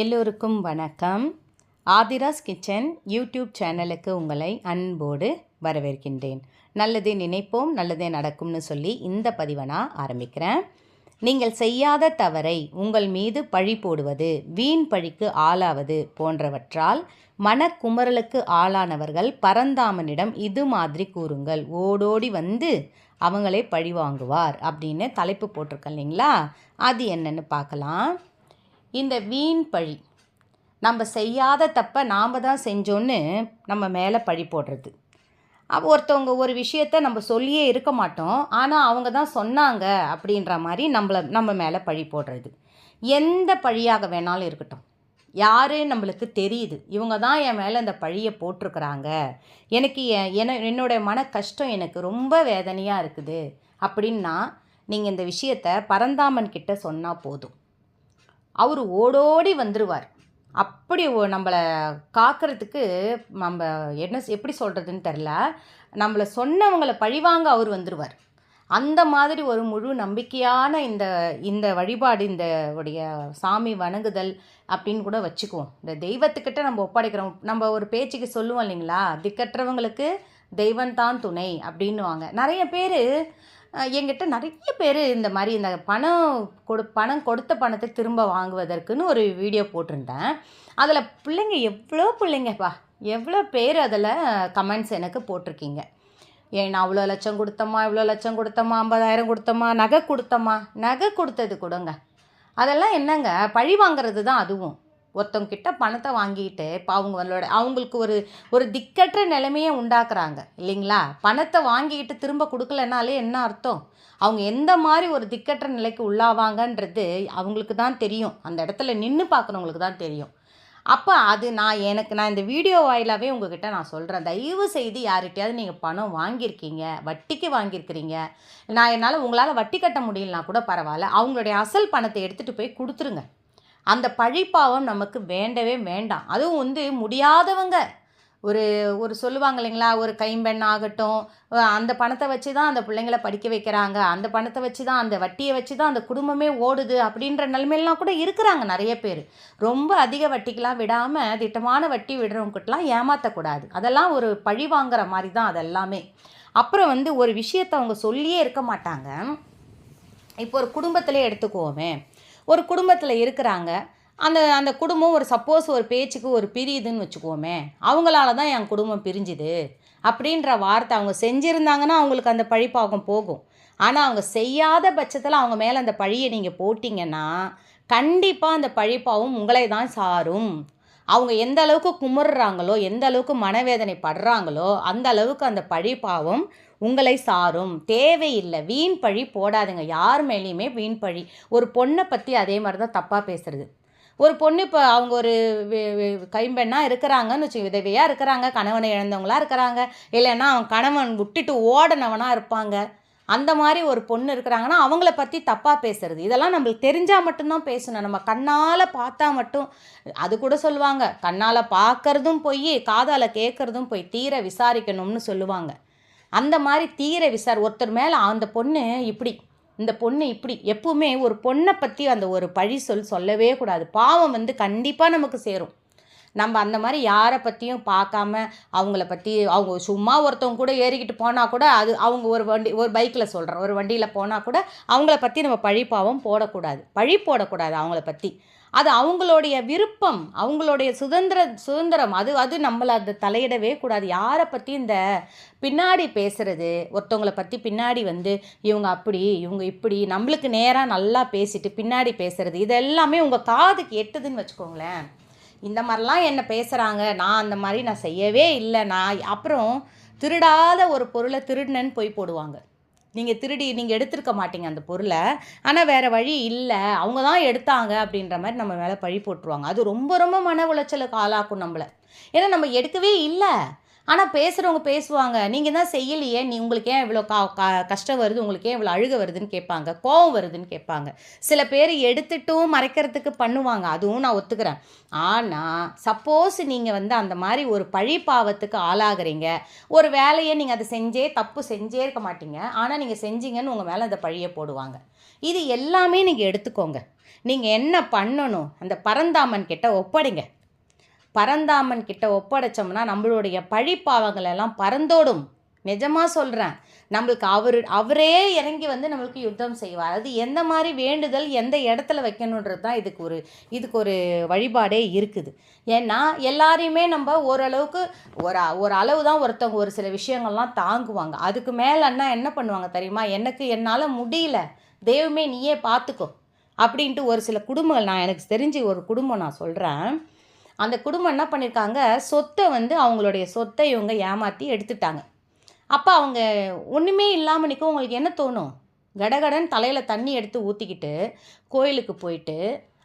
எல்லோருக்கும் வணக்கம். Aadhira's kitchen YouTube சேனலுக்கு உங்களை அன்போடு வரவேற்கின்றேன். நல்லதே நினைப்போம் நல்லதே நடக்கும்னு சொல்லி இந்த பதிவை நான் ஆரம்பிக்கிறேன். நீங்கள் செய்யாத தவறை உங்கள் மீது பழி போடுவது வீண் பழிக்கு ஆளாவது போன்றவற்றால் மனக்குமரலுக்கு ஆளானவர்கள் பரந்தாமனிடம் இது மாதிரி கூறுங்கள். ஓடோடி வந்து அவங்களே பழி வாங்குவார் அப்படின்னு தலைப்பு போட்டிருக்கேன் இல்லைங்களா? அது என்னன்னு பார்க்கலாம். இந்த வீண் பழி. நம்ம செய்யாத தப்பை நாம் தான் செஞ்சோன்னு நம்ம மேலே பழி போடுறது. அப்போ ஒருத்தவங்க ஒரு விஷயத்த நம்ம சொல்லியே இருக்க மாட்டோம். ஆனால் அவங்க தான் சொன்னாங்க அப்படின்ற மாதிரி நம்மள நம்ம மேலே பழி போடுறது. எந்த பழியாக வேணாலும் இருக்கட்டும். யாரு நம்மளுக்கு தெரியுது. இவங்க தான் என் மேலே இந்த பழியை போட்டிருக்கிறாங்க. எனக்கு எ- என என்னுடைய மன கஷ்டம் எனக்கு ரொம்ப வேதனையாக இருக்குது. அப்படின்னா நீங்கள் இந்த விஷயத்த பரந்தாமன் கிட்ட சொன்னால் போதும். அவர் ஓடோடி வந்துடுவார் அப்படி நம்மளை காக்கிறதுக்கு நம்ம என்ன எப்படி சொல்கிறதுன்னு தெரில நம்மளை சொன்னவங்களை பழிவாங்க அவர் வந்துடுவார் அந்த மாதிரி ஒரு முழு நம்பிக்கையான இந்த இந்த வழிபாடு இந்த உடைய சாமி வணங்குதல் அப்படின்னு கூட வச்சுக்குவோம். இந்த தெய்வத்துக்கிட்ட நம்ம ஒப்படைக்கிறோம். நம்ம ஒரு பேச்சுக்கு சொல்லுவோம் இல்லைங்களா? திக்கற்றவங்களுக்கு தெய்வம் தான் துணை அப்படின்னுவாங்க. நிறைய பேர் என்கிட்ட நிறைய பேர் இந்த மாதிரி இந்த பணம் கொடு பணம் கொடுத்த பணத்தை திரும்ப வாங்குவதற்குன்னு ஒரு வீடியோ போட்டிருந்தேன். அதில் பிள்ளைங்க எவ்வளோ பிள்ளைங்கப்பா எவ்வளோ பேர் அதில் கமெண்ட்ஸ் எனக்கு போட்டிருக்கீங்க. ஏன்னா நான் அவ்வளோ லட்சம் கொடுத்தம்மா இவ்வளோ லட்சம் கொடுத்தம்மா ஐம்பதாயிரம் கொடுத்தம்மா நகை கொடுத்தம்மா நகை கொடுத்தது கொடுங்க. அதெல்லாம் என்னங்க பழி வாங்குறது தான் அதுவும். ஒருத்தவங்கிட்ட பணத்தை வாங்கிட்டு இப்போ அவங்களோட அவங்களுக்கு ஒரு ஒரு திக்கற்ற நிலைமையை உண்டாக்குறாங்க இல்லைங்களா? பணத்தை வாங்கிக்கிட்டு திரும்ப கொடுக்கலனாலே என்ன அர்த்தம்? அவங்க எந்த மாதிரி ஒரு திக்கற்ற நிலைக்கு உள்ளாவாங்கன்றது அவங்களுக்கு தான் தெரியும். அந்த இடத்துல நின்று பார்க்குறவங்களுக்கு தான் தெரியும். அப்போ அது நான் எனக்கு நான் இந்த வீடியோ வாயிலாகவே உங்ககிட்ட நான் சொல்கிறேன் தயவு செய்து யார்கிட்டயாவது நீங்கள் பணம் வாங்கியிருக்கீங்க வட்டிக்கு வாங்கியிருக்கிறீங்க நான் என்னால் உங்களால் வட்டி கட்ட முடியலனா கூட பரவாயில்ல. அவங்களுடைய அசல் பணத்தை எடுத்துகிட்டு போய் கொடுத்துருங்க. அந்த பழிப்பாவம் நமக்கு வேண்டவே வேண்டாம். அதுவும் வந்து முடியாதவங்க. ஒரு ஒரு சொல்லுவாங்க இல்லைங்களா? ஒரு கைம்பெண் ஆகட்டும் அந்த பணத்தை வச்சு தான் அந்த பிள்ளைங்கள படிக்க வைக்கிறாங்க. அந்த பணத்தை வச்சு தான் அந்த வட்டியை வச்சு தான் அந்த குடும்பமே ஓடுது அப்படின்ற நிலைமையெல்லாம் கூட இருக்கிறாங்க நிறைய பேர். ரொம்ப அதிக வட்டிக்கெலாம் விடாமல் திட்டமான வட்டி விடுறவங்ககிட்டலாம் ஏமாற்றக்கூடாது அதெல்லாம் ஒரு பழி வாங்குற மாதிரி தான் அதெல்லாமே. அப்புறம் வந்து ஒரு விஷயத்தை அவங்க சொல்லியே இருக்க மாட்டாங்க. இப்போ ஒரு குடும்பத்திலே எடுத்துக்குவோமே ஒரு குடும்பத்தில் இருக்கிறாங்க. அந்த அந்த குடும்பம் ஒரு சப்போஸ் ஒரு பேச்சுக்கு ஒரு பிரியுதுன்னு வச்சுக்கோமே அவங்களால தான் என் குடும்பம் பிரிஞ்சுது அப்படின்ற வார்த்தை அவங்க செஞ்சுருந்தாங்கன்னா அவங்களுக்கு அந்த பழிப்பாகம் போகும். ஆனால் அவங்க செய்யாத பட்சத்தில் அவங்க மேலே அந்த பழியை நீங்கள் போட்டிங்கன்னா கண்டிப்பாக அந்த பழிப்பாவும் உங்களை தான் சாரும். அவங்க எந்த அளவுக்கு குமுறுறாங்களோ எந்த அளவுக்கு மனவேதனை படுறாங்களோ அந்த அளவுக்கு அந்த பழி பாவம் உங்களை சாரும். தேவையில்லை. வீண் பழி போடாதுங்க. யார் மேலேயுமே வீண் பழி. ஒரு பொண்ணை பற்றி அதே மாதிரி தான் தப்பாக பேசுறது. ஒரு பொண்ணு இப்போ அவங்க ஒரு கைம்பெண்ணாக இருக்கிறாங்கன்னு வச்சு விதவையாக இருக்கிறாங்க கணவனை இழந்தவங்களா இருக்கிறாங்க. இல்லைன்னா அவன் கணவன் விட்டுட்டு ஓடினவனாக இருப்பாங்க. அந்த மாதிரி ஒரு பொண்ணு இருக்கிறாங்கன்னா அவங்கள பற்றி தப்பாக பேசுறது. இதெல்லாம் நம்மளுக்கு தெரிஞ்சால் மட்டும்தான் பேசணும். நம்ம கண்ணால் பார்த்தா மட்டும் அது கூட சொல்லுவாங்க கண்ணால் பார்க்கறதும் போய் காதால் கேட்குறதும் போய் தீர விசாரிக்கணும்னு சொல்லுவாங்க. அந்த மாதிரி தீர விசாரி ஒருத்தர் மேலே அந்த பொண்ணு இப்படி இந்த பொண்ணு இப்படி எப்பவுமே ஒரு பொண்ணை பற்றி அந்த ஒரு பழி சொல் சொல்லவே கூடாது. பாவம் வந்து கண்டிப்பாக நமக்கு சேரும். நம்ம அந்த மாதிரி யாரை பற்றியும் பார்க்காம அவங்கள பற்றி அவங்க சும்மா ஒருத்தவங்க கூட ஏறிக்கிட்டு போனால் கூட அது அவங்க ஒரு வண்டி ஒரு பைக்கில் சொல்கிறேன் ஒரு வண்டியில் போனால் கூட அவங்கள பற்றி நம்ம பழிப்பாவும் போடக்கூடாது. பழி போடக்கூடாது அவங்கள பற்றி அது அவங்களுடைய விருப்பம் அவங்களுடைய சுதந்திர சுதந்திரம். அது அது நம்மளை அது தலையிடவே கூடாது. யாரை பற்றி இந்த பின்னாடி பேசுகிறது ஒருத்தவங்களை பற்றி பின்னாடி வந்து இவங்க அப்படி இவங்க இப்படி நம்மளுக்கு நேராக நல்லா பேசிட்டு பின்னாடி பேசுகிறது இது எல்லாமே உங்கள் காதுக்கு எட்டுதுன்னு வச்சுக்கோங்களேன். இந்த மாதிரிலாம் என்ன பேசுகிறாங்க நான் அந்த மாதிரி நான் செய்யவே இல்லை. நான் அப்புறம் திருடாத ஒரு பொருளை திருடினேன்னு போய் போடுவாங்க. நீங்கள் திருடி நீங்கள் எடுத்திருக்க மாட்டீங்க அந்த பொருளை. ஆனால் வேறு வழி இல்லை. அவங்க தான் எடுத்தாங்க அப்படின்ற மாதிரி நம்ம மேலே பழி போட்டுருவாங்க. அது ரொம்ப ரொம்ப மன உளைச்சலுக்கு ஆளாக்கும் நம்மளை. ஏன்னா நம்ம எடுக்கவே இல்லை. ஆனால் பேசுகிறவங்க பேசுவாங்க. நீங்கள் தான் செய்யலையே நீ உங்களுக்கு ஏன் இவ்வளோ கா கா கஷ்டம் வருது? உங்களுக்கு ஏன் இவ்வளோ அழுக வருதுன்னு கேட்பாங்க. கோவம் வருதுன்னு கேட்பாங்க. சில பேர் எடுத்துட்டும் மறைக்கிறதுக்கு பண்ணுவாங்க. அதுவும் நான் ஒத்துக்கிறேன். ஆனால் சப்போஸ் நீங்கள் வந்து அந்த மாதிரி ஒரு பழி பாவத்துக்கு ஆளாகிறீங்க. ஒரு வேலையை நீங்கள் அதை செஞ்சே தப்பு செஞ்சே இருக்க மாட்டீங்க. ஆனால் நீங்கள் செஞ்சீங்கன்னு உங்கள் மேலே அந்த பழியை போடுவாங்க. இது எல்லாமே நீங்கள் எடுத்துக்கோங்க. நீங்கள் என்ன பண்ணணும்? அந்த பரந்தாமன் கிட்ட ஒப்படைங்க. பரந்தாமன் கிட்ட ஒப்படைச்சோம்னா நம்மளுடைய பழிப்பாவங்கள் எல்லாம் பறந்தோடும். நிஜமாக சொல்கிறேன் நம்மளுக்கு அவர் அவரே இறங்கி வந்து நம்மளுக்கு யுத்தம் செய்வார். அது எந்த மாதிரி வேண்டுதல் எந்த இடத்துல வைக்கணுன்றது தான் இதுக்கு ஒரு இதுக்கு ஒரு வழிபாடே இருக்குது. ஏன்னா எல்லாரையுமே நம்ம ஓரளவுக்கு ஒரு ஒரு அளவு தான் ஒருத்தவங்க ஒரு சில விஷயங்கள்லாம் தாங்குவாங்க. அதுக்கு மேலன்னா என்ன பண்ணுவாங்க தெரியுமா? எனக்கு என்னால் முடியல. தெய்வமே நீயே பார்த்துக்கோ அப்படின்ட்டு ஒரு சில குடும்பங்கள் நான் எனக்கு தெரிஞ்சு ஒரு குடும்பம் நான் சொல்கிறேன் அந்த குடும்பம் என்ன பண்ணியிருக்காங்க சொத்தை வந்து அவங்களுடைய சொத்தை இவங்க ஏமாற்றி எடுத்துட்டாங்க. அப்போ அவங்க ஒன்றுமே இல்லாமல் நிற்க உங்களுக்கு என்ன தோணும்? கடகடன் தலையில் தண்ணி எடுத்து ஊற்றிக்கிட்டு கோயிலுக்கு போயிட்டு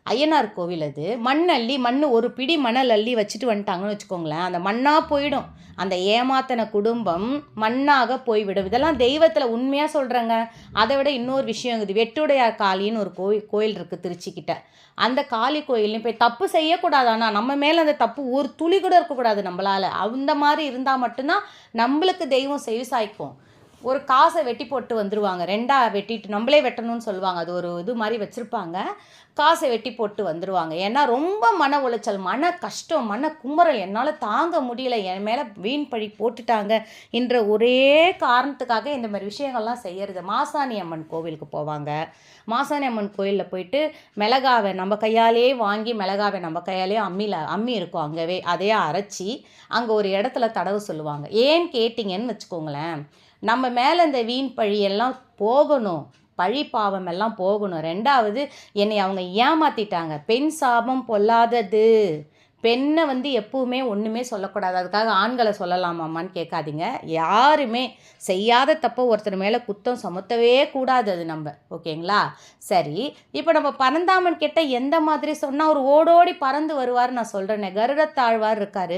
ஐயனார் கோவில் அது. மண் அள்ளி மண் ஒரு பிடி மணல் அள்ளி வச்சுட்டு வந்துட்டாங்கன்னு வச்சுக்கோங்களேன். அந்த மண்ணாக போயிடும். அந்த ஏமாத்தின குடும்பம் மண்ணாக போய்விடும். இதெல்லாம் தெய்வத்தில் உண்மையாக சொல்கிறேங்க அதை விட இன்னொரு விஷயம் இருக்குது. வெட்டுடையார் காளின்னு ஒரு கோயில் கோயில் இருக்குது திருச்சிக்கிட்ட. அந்த காளி கோயிலையும் போய் தப்பு செய்யக்கூடாது. ஆனால் நம்ம மேலே அந்த தப்பு ஒரு துளி கூட இருக்கக்கூடாது நம்மளால். அந்த மாதிரி இருந்தால் மட்டும்தான் நம்மளுக்கு தெய்வம் செவி சாய்க்கும். ஒரு காசை வெட்டி போட்டு வந்துடுவாங்க ரெண்டாக வெட்டிட்டு நம்மளே வெட்டணும்னு சொல்லுவாங்க. அது ஒரு இது மாதிரி வச்சுருப்பாங்க. காசை வெட்டி போட்டு வந்துடுவாங்க ஏன்னா ரொம்ப மன உளைச்சல் மன கஷ்டம் மன குமரல் என்னால் தாங்க முடியல. என் மேலே வீண் பழி போட்டுட்டாங்க என்ற ஒரே காரணத்துக்காக இந்த மாதிரி விஷயங்கள்லாம் செய்யறது மாசாணி அம்மன் கோவிலுக்கு போவாங்க. மாசாணி அம்மன் கோயிலில் போயிட்டு மிளகாவை நம்ம கையாலே வாங்கி மிளகாவை நம்ம கையாலே அம்மியில் அம்மி இருக்கும் அங்கவே அதையே அரைச்சி அங்கே ஒரு இடத்துல தடவு சொல்லுவாங்க. ஏன் கேட்டிங்கன்னு வச்சுக்கோங்களேன். நம்ம மேலே இந்த வீண் பழியெல்லாம் போகணும். பழி பாவம் எல்லாம் போகணும். ரெண்டாவது என்னை அவங்க ஏமாத்திட்டாங்க. பெண் சாபம் பொல்லாதது. பெண்ணை வந்து எப்பவுமே ஒன்றுமே சொல்லக்கூடாது. அதுக்காக ஆண்களை சொல்லலாமாம்மான்னு கேட்காதீங்க. யாருமே செய்யாத தப்போ ஒருத்தர் மேலே குத்தம் சுமத்தவே கூடாது அது நம்ம. ஓகேங்களா? சரி. இப்போ நம்ம பரந்தாமன் கிட்ட எந்த மாதிரி சொன்னால் அவர் ஓடோடி பறந்து வருவார் நான் சொல்கிறேனே கருடத்தாழ்வார் இருக்கார்.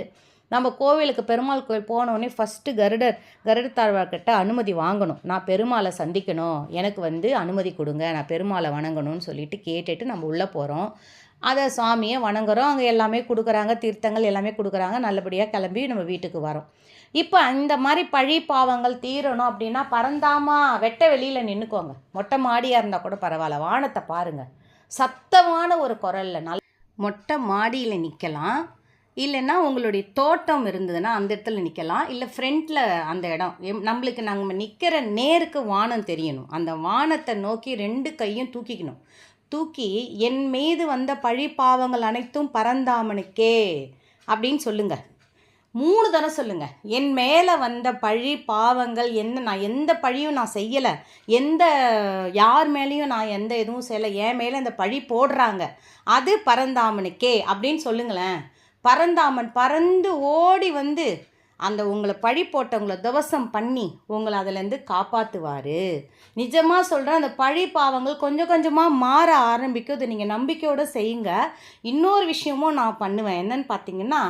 நம்ம கோவிலுக்கு பெருமாள் கோவில் போனோடனே ஃபஸ்ட்டு கருடர் கருடத்தாழ்வார்கிட்ட அனுமதி வாங்கணும். நான் பெருமாளை சந்திக்கணும். எனக்கு வந்து அனுமதி கொடுங்க. நான் பெருமாளை வணங்கணும்னு சொல்லிட்டு கேட்டுட்டு நம்ம உள்ளே போகிறோம் அதை சாமியை வணங்குறோம். அங்கே எல்லாமே கொடுக்குறாங்க. தீர்த்தங்கள் எல்லாமே கொடுக்குறாங்க. நல்லபடியாக கிளம்பி நம்ம வீட்டுக்கு வரோம். இப்போ இந்த மாதிரி பழி பாவங்கள் தீரணும் அப்படின்னா பறந்தாமா வெட்ட வெளியில் நின்றுக்கோங்க மொட்டை மாடியாக இருந்தால் கூட பரவாயில்ல. வானத்தை பாருங்கள் சத்தமான ஒரு குரலில் நல்ல மொட்டை மாடியில் நிற்கலாம் இல்லைன்னா உங்களுடைய தோட்டம் இருந்ததுன்னா அந்த இடத்துல நிற்கலாம். இல்லை ஃப்ரண்ட்டில் அந்த இடம். எம் நம்மளுக்கு நாங்கள் நிற்கிற நேருக்கு வானம் தெரியணும். அந்த வானத்தை நோக்கி ரெண்டு கையும் தூக்கிக்கணும். தூக்கி என் மீது வந்த பழி பாவங்கள் அனைத்தும் பரந்தாமனுக்கே அப்படின்னு சொல்லுங்கள் மூணு தடவை சொல்லுங்கள் என் மேலே வந்த பழி பாவங்கள் என்ன நான் எந்த பழியும் நான் செய்யலை. எந்த யார் மேலேயும் நான் எந்த எதுவும் செய்யலை. என் மேலே இந்த பழி போடுறாங்க. அது பரந்தாமனுக்கே அப்படின்னு சொல்லுங்களேன். பரந்தாமன் பறந்து ஓடி வந்து அந்த உங்களை பழி போட்டவங்கள துவசம் பண்ணி உங்களை அதுலேருந்து காப்பாற்றுவார் நிஜமாக சொல்கிறேன் அந்த பழி பாவங்கள் கொஞ்சம் கொஞ்சமாக மாற ஆரம்பிக்கும். அதை நீங்கள் நம்பிக்கையோடு செய்யுங்க. இன்னொரு விஷயமும் நான் பண்ணுவேன். என்னன்னு பார்த்தீங்கன்னா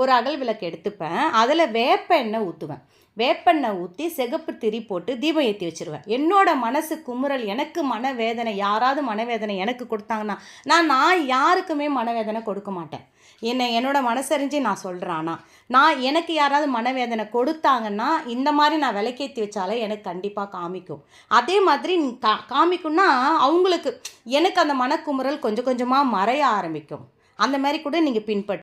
ஒரு அகல் விளக்கு எடுத்துப்பேன். அதில் வேப்ப எண்ணெய் ஊற்றுவேன். வேப்பெண்ணெய் ஊற்றி சிகப்பு திரி போட்டு தீபம் ஏற்றி வச்சுருவேன். என்னோட மனசு குமுறல் எனக்கு மனவேதனை யாராவது மனவேதனை எனக்கு கொடுத்தாங்கன்னா நான் நான் யாருக்குமே மனவேதனை கொடுக்க மாட்டேன். என்னை என்னோட மனசறிஞ்சு நான் சொல்கிறானா நான் எனக்கு யாராவது மனவேதனை கொடுத்தாங்கன்னா இந்த மாதிரி நான் விலைக்கேற்றி வச்சாலே எனக்கு கண்டிப்பாக காமிக்கும். அதே மாதிரி கா காமிக்கும்னா அவங்களுக்கு எனக்கு அந்த மனக்குமுறல் கொஞ்சம் கொஞ்சமாக மறைய ஆரம்பிக்கும். அந்த மாதிரி கூட நீங்கள் பின்பற்ற